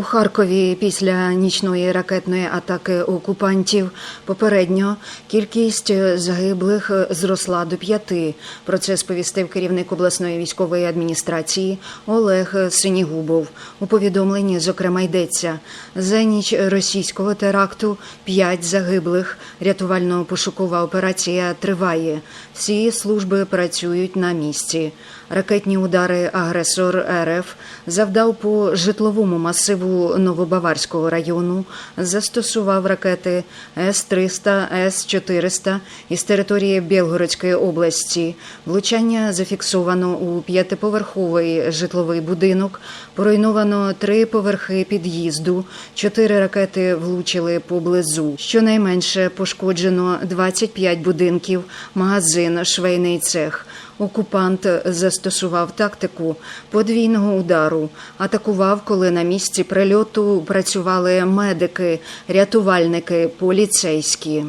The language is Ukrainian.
У Харкові після нічної ракетної атаки окупантів попередньо кількість загиблих зросла до п'яти. Про це сповістив керівник обласної військової адміністрації Олег Синігубов. У повідомленні, зокрема, йдеться за ніч російського теракту п'ять загиблих. Рятувально-пошукова операція триває. Всі служби працюють на місці. Ракетні удари агресор РФ завдав по житловому масиву Новобаварського району, застосував ракети С-300, С-400 із території Білгородської області. Влучання зафіксовано у п'ятиповерховий житловий будинок, поруйновано три поверхи під'їзду, чотири ракети влучили поблизу. Щонайменше пошкоджено 25 будинків, магазин, швейний цех. Окупант застосував тактику подвійного удару, атакував, коли на місці прильоту працювали медики, рятувальники, поліцейські.